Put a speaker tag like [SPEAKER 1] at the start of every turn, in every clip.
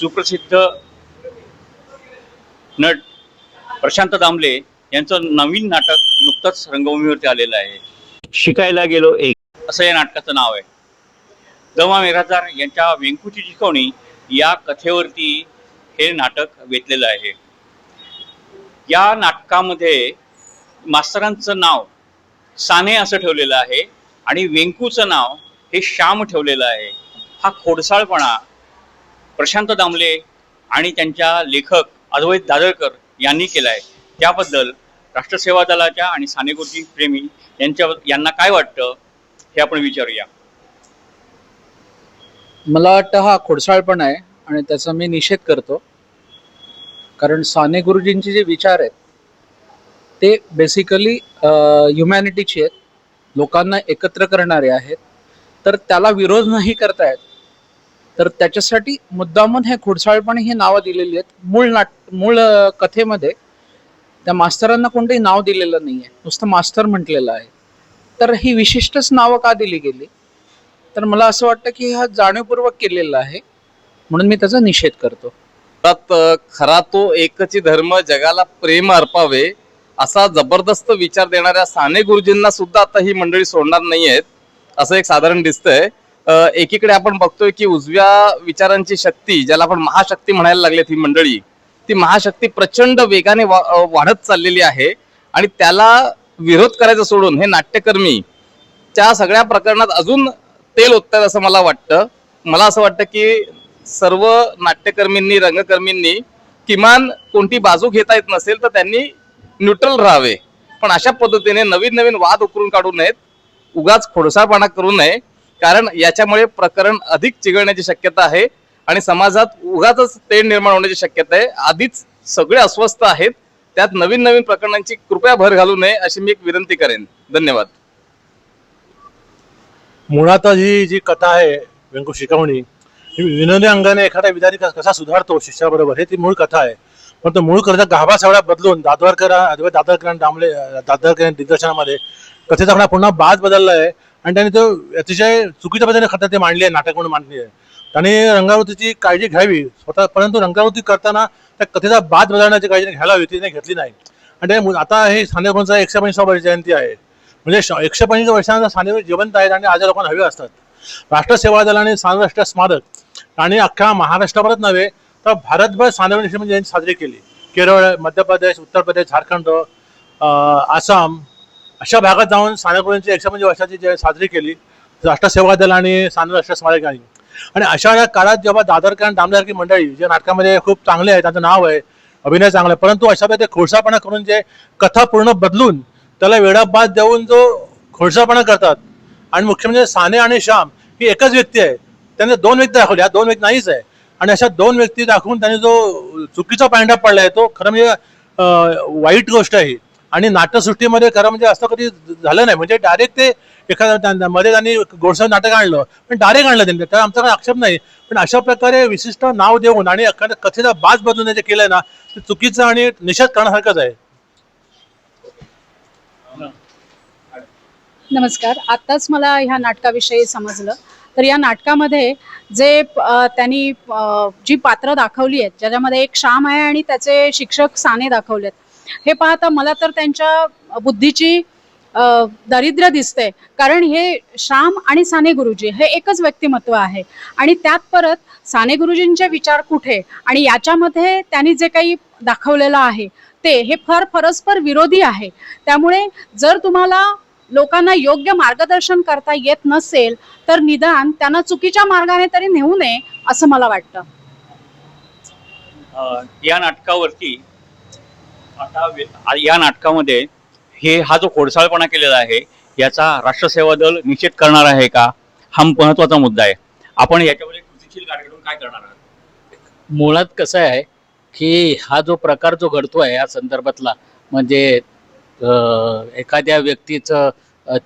[SPEAKER 1] सुप्रसिद्ध नट प्रशांत दामले यांचं नवीन नाटक नुकतंच रंगभूमीवरती आलेलं आहे. शिकायला गेलो एक. असं या नाटकाचं नाव आहे. दमा मेघाजार यांच्या वेंकूची शिकवणी या कथेवरती हे नाटक वेचलेलं आहे. या नाटकामध्ये मास्तरांचं नाव साने असं ठेवलेलं आहे आणि वेंकूचं नाव हे श्याम ठेवलेलं आहे. हा खोडसाळपणा प्रशांत दामले आणि त्यांच्या लेखक अद्वैत दादळकर यांनी केला आहे त्याबद्दल राष्ट्रसेवा दलाच्या आणि साने गुरुजी प्रेमी यांच्या यांना काय वाटतं हे आपण विचारूया.
[SPEAKER 2] मला वाटतं हा खोडसाळपणा आहे आणि त्याचा मी निषेध करतो. कारण साने गुरुजींचे जे विचार आहेत ते बेसिकली ह्युमॅनिटीचे आहेत. लोकांना एकत्र करणारे आहेत. तर त्याला विरोध नाही करतायत. तर त्याच्यासाठी मुद्दामून हे खुडसाळपणे ही नावं दिलेली आहेत. मूळ नाट मूळ कथेमध्ये त्या मास्तरांना कोणतंही नाव दिलेलं नाही आहे नुसतं मास्तर म्हटलेलं आहे. तर ही विशिष्टच नावं का दिली गेली? तर मला असं वाटतं की हा जाणीवपूर्वक केलेला आहे. म्हणून मी त्याचा निषेध करतो.
[SPEAKER 3] खरा तो एकची धर्म जगाला प्रेम अर्पावे असा जबरदस्त विचार देणाऱ्या साने गुरुजींना सुद्धा आता ही मंडळी सोडणार नाही आहेत असं एक साधारण दिसतंय. एकीकडे आपण बघतोय की उजव्या विचारांची शक्ती ज्याला आपण महाशक्ती म्हणायला लागलेत ही मंडळी ती महाशक्ती प्रचंड वेगाने वा- वाढत चाललेली आहे आणि त्याला विरोध करायचं सोडून हे नाट्यकर्मी त्या सगळ्या प्रकरणात अजून तेल ओततात असं मला वाटतं. मला असं वाटतं की सर्व नाट्यकर्मींनी रंगकर्मींनी किमान कोणती बाजू घेता येत नसेल तर त्यांनी न्यूट्रल राहावे. पण अशा पद्धतीने नवीन नवीन वाद उकरून काढू नयेत. उगाच खोडसाळपणा करू नये. कारण याच्यामुळे प्रकरण अधिक चिघळण्याची शक्यता आहे आणि समाजात उगाच तेढ निर्माण होण्याची शक्यता आहे. आधीच सगळे अस्वस्थ आहेत. त्यात नवीन नवीन प्रकरणांची कृपया भर घालू नये अशी मी एक विनंती करेन. धन्यवाद.
[SPEAKER 4] मुळात ही जी कथा आहे व्यंकू शिकवणी ही विनोदी अंगाने एखादा विद्यार्थी कसा सुधारतो शिष्याबरोबर हे ती मूळ कथा आहे. पण तो मूळ कथा गाभा सगळा बदलून दादरकर अद्वैत दादरकर दामले दादरकर दिग्दर्शनामध्ये कथेचा खडा पुन्हा बाज बदलला आहे आणि त्याने तो अतिशय चुकीच्या पद्धतीने कथा ते मांडली आहे नाटक म्हणून मांडली आहे. त्याने रंगावृतीची काळजी घ्यावी स्वतः परंतु रंगावृती करताना त्या कथेचा बाद बदलण्याची काळजी घ्यायला हवी तिने घेतली नाही. आणि ते मु- आता हे सानेपणचा एकशे पंचवीस वर्ष जयंती आहे. म्हणजे श- एकशे पंचवीस वर्षांचा सानेवर जिवंत आहेत आणि आज लोकांना हवे असतात. राष्ट्रसेवा दल आणि सानराष्ट्र स्मारक आणि अख्ख्या महाराष्ट्रावरच नव्हे तर भारतभर सानेवर जयंती साजरी केली. केरळ मध्य प्रदेश उत्तर प्रदेश झारखंड आसाम अशा भागात जाऊन सानेपुरांची एकशे पंचवीस वर्षाची जे साजरी केली राष्ट्रसेवा दल आणि साने राष्ट्र स्मारकाने आणि. अशा या काळात जेव्हा दादरकर आणि दामदारकी मंडळी जे नाटकामध्ये खूप चांगले आहे त्यांचं नाव आहे अभिनय चांगला आहे परंतु अशा ते खोडसापणा करून जे कथा पूर्ण बदलून त्याला वेडाबाद देऊन जो खोडसापणा करतात आणि मुख्य म्हणजे साने आणि श्याम ही एकच व्यक्ती आहे त्याने दोन व्यक्ती दाखवल्या दोन व्यक्ती नाहीच आहे. आणि अशा दोन व्यक्ती दाखवून त्यांनी जो चुकीचा पांढरा आहे तो खरं म्हणजे वाईट गोष्ट आहे आणि नाट्यसृष्टीमध्ये खरं म्हणजे असं कधी झालं नाही. म्हणजे डायरेक्ट ते एखाद्या मध्ये त्यांनी गोडसं नाटक आणलं पण डायरेक्ट आणलं त्यांनी. त्याला आमचा काही आक्षेप नाही. पण अशा प्रकारे विशिष्ट नाव देऊन आणि एखाद्या कथेचा बाज बदलून जे केलंय ना ते चुकीचं आणि निषेध करण्यासारखंच आहे.
[SPEAKER 5] नमस्कार. आत्ताच मला ह्या नाटकाविषयी समजलं. तर या नाटकामध्ये जे त्यांनी जी पात्र दाखवली आहेत ज्याच्यामध्ये एक श्याम आहे आणि त्याचे शिक्षक साने दाखवलेत. हे पाहता मला तर त्यांच्या बुद्धीची दारिद्र्य दिसते कारण हे श्याम आणि साने गुरुजी हे एकच व्यक्तिमत्व आहे. आणि त्यात परत साने गुरुजींचे विचार कुठे? आणि याच्यामध्ये त्यांनी जे काही दाखवलेलं आहे ते हे फार परस्पर विरोधी आहे. त्यामुळे जर तुम्हाला लोकांना योग्य मार्गदर्शन करता येत नसेल तर निदान त्यांना चुकीच्या मार्गाने तरी नेऊ नये असं मला वाटतं.
[SPEAKER 1] या नाटकावरती आता या नाटकामध्ये हे हा जो खोडसाळपणा केलेला आहे याचा राष्ट्रसेवा दल निषेध करणार आहे का? हा महत्त्वाचा मुद्दा आहे. आपण याच्यामध्ये कृतीशील कार्यक्रम काय करणार आहात?
[SPEAKER 2] मुळात कसं आहे की हा जो प्रकार जो घडतो आहे या संदर्भातला म्हणजे एखाद्या व्यक्तीचं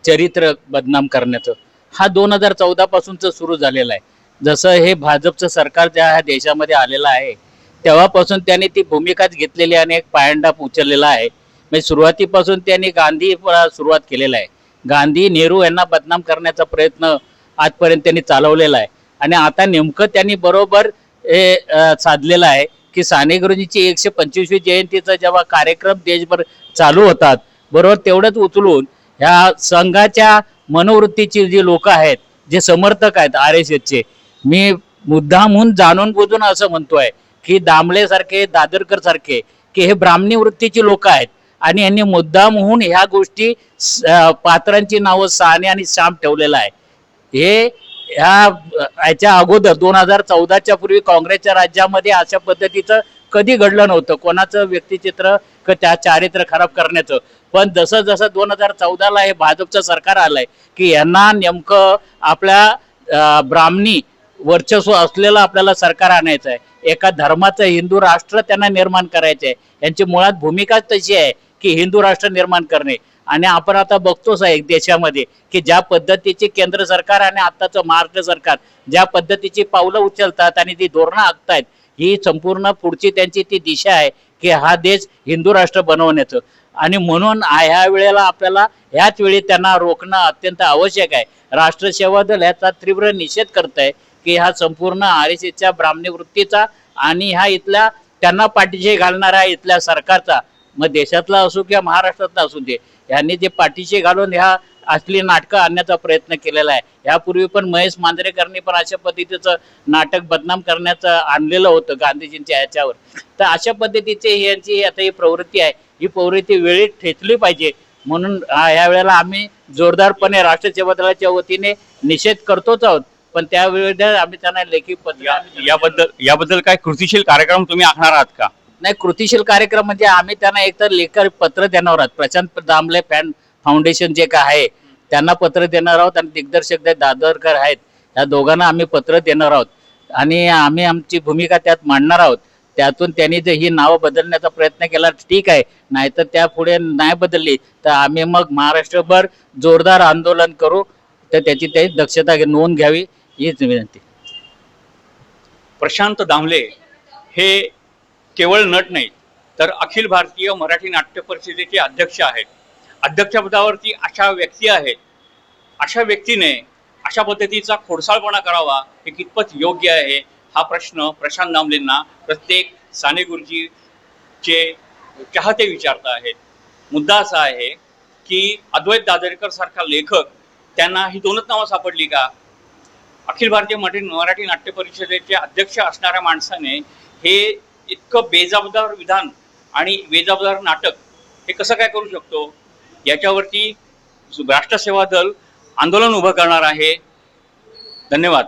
[SPEAKER 2] चरित्र बदनाम करण्याचं हा दोन हजार चौदापासूनचं सुरू झालेला आहे. जसं हे भाजपचं सरकार ज्या ह्या देशामध्ये आलेलं आहे तेव्हापासून त्यांनी ती भूमिकाच घेतलेली आणि एक पायंडा उचललेला आहे. म्हणजे सुरुवातीपासून त्यांनी गांधी सुरुवात केलेला आहे. गांधी नेहरू यांना बदनाम करण्याचा प्रयत्न आजपर्यंत त्यांनी चालवलेला आहे. आणि आता नेमकं त्यांनी बरोबर
[SPEAKER 6] हे साधलेलं आहे की साने गुरुजींची एकशे पंचवीसवी जयंतीचा जेव्हा कार्यक्रम देशभर चालू होतात बरोबर तेवढंच उचलून ह्या संघाच्या मनोवृत्तीची जी लोक आहेत जे समर्थक आहेत आर एस एसचे मी मुद्दामहून जाणून बुजून असं म्हणतोय की दामले सारखे दादरकर सारखे की हे ब्राह्मणी वृत्तीची लोक आहेत. आणि यांनी मुद्दामहून ह्या गोष्टी स- पात्रांची नावं साने आणि श्याम ठेवलेलं आहे. हे ह्या याच्या अगोदर दोन हजार चौदाच्या पूर्वी काँग्रेसच्या राज्यामध्ये अशा पद्धतीचं कधी घडलं नव्हतं. कोणाचं व्यक्तिचित्र क त्या चारित्र्य खराब करण्याचं. पण जसं जसं दोन हजार चौदाला हे भाजपचं सरकार आलंय की यांना नेमकं आपल्या ब्राह्मणी वर्चस्व असलेलं आपल्याला सरकार आणायचं आहे. एका धर्माचं हिंदू राष्ट्र त्यांना निर्माण करायचं आहे यांची मुळात भूमिकाच तशी आहे की हिंदू राष्ट्र निर्माण करणे. आणि आपण आता बघतोच आहे देशामध्ये की ज्या पद्धतीची केंद्र सरकार आणि आत्ताचं महाराष्ट्र सरकार ज्या पद्धतीची पावलं उचलतात आणि ती धोरणं आखतायत ही संपूर्ण पुढची त्यांची ती दिशा आहे की हा देश हिंदू राष्ट्र बनवण्याचं. आणि म्हणून ह्या वेळेला आपल्याला ह्याच वेळी त्यांना रोखणं अत्यंत आवश्यक आहे. राष्ट्र सेवा दल ह्याचा तीव्र निषेध करत आहे की हा संपूर्ण आर एस एसच्या ब्राह्मणी वृत्तीचा आणि ह्या इथल्या त्यांना पाठीशी घालणारा इथल्या सरकारचा मग देशातला असो किंवा महाराष्ट्रातला असू दे यांनी जे पाठीशी घालून ह्या असली नाटकं आणण्याचा प्रयत्न केलेला आहे. यापूर्वी पण महेश मांजरेकरनी पण अशा पद्धतीचं नाटक बदनाम करण्याचं आणलेलं होतं गांधीजींच्या ह्याच्यावर. तर अशा पद्धतीचे ही यांची आता ही प्रवृत्ती आहे. ही प्रवृत्ती वेळी ठेचली पाहिजे. म्हणून ह्या वेळेला आम्ही जोरदारपणे राष्ट्र सेवा दलाच्या वतीने निषेध करतोच आहोत. पण त्यावेळेस आम्ही त्यांना लेखी पत्र
[SPEAKER 1] या- याबद्दल याबद्दल काय कृतीशील कार्यक्रम तुम्ही आखणार आहात का?
[SPEAKER 6] नाही कृतीशील कार्यक्रम म्हणजे आम्ही त्यांना एकतर लेख पत्र देणार आहोत. प्रशांत दामले फॅन फाउंडेशन जे काय आहे त्यांना पत्र देणार आहोत आणि दिग्दर्शक जे दादरकर आहेत या दोघांना आम्ही पत्र देणार आहोत. आणि आम्ही आमची भूमिका त्यात मांडणार आहोत. त्यातून त्यांनी जर ही नावं बदलण्याचा प्रयत्न केला ठीक आहे. नाहीतर त्या पुढे नाही बदलली तर आम्ही मग महाराष्ट्रभर जोरदार आंदोलन करू. तर त्याची ते दक्षता नोंद घ्यावी. हीच विनंती.
[SPEAKER 1] प्रशांत दामले हे केवळ नट नाहीत तर अखिल भारतीय मराठी नाट्य परिषदेचे अध्यक्ष आहेत. अध्यक्षपदावरती अशा व्यक्ती आहेत अशा व्यक्तीने अशा पद्धतीचा खोडसाळपणा करावा हे कितपत योग्य आहे हा प्रश्न प्रशांत दामलेंना प्रत्येक साने गुरुजीचे चाहते विचारत आहेत. मुद्दा असा आहे की अद्वैत दादरकर सारखा लेखक त्यांना ही दोनच नावं सापडली का? अखिल भारतीय मराठी मराठी नाट्य परिषदेचे अध्यक्ष असणाऱ्या माणसाने हे इतकं बेजबाबदार विधान आणि बेजबाबदार नाटक हे कसं काय करू शकतो? याच्यावरती राष्ट्रसेवा दल आंदोलन उभं करणार आहे. धन्यवाद.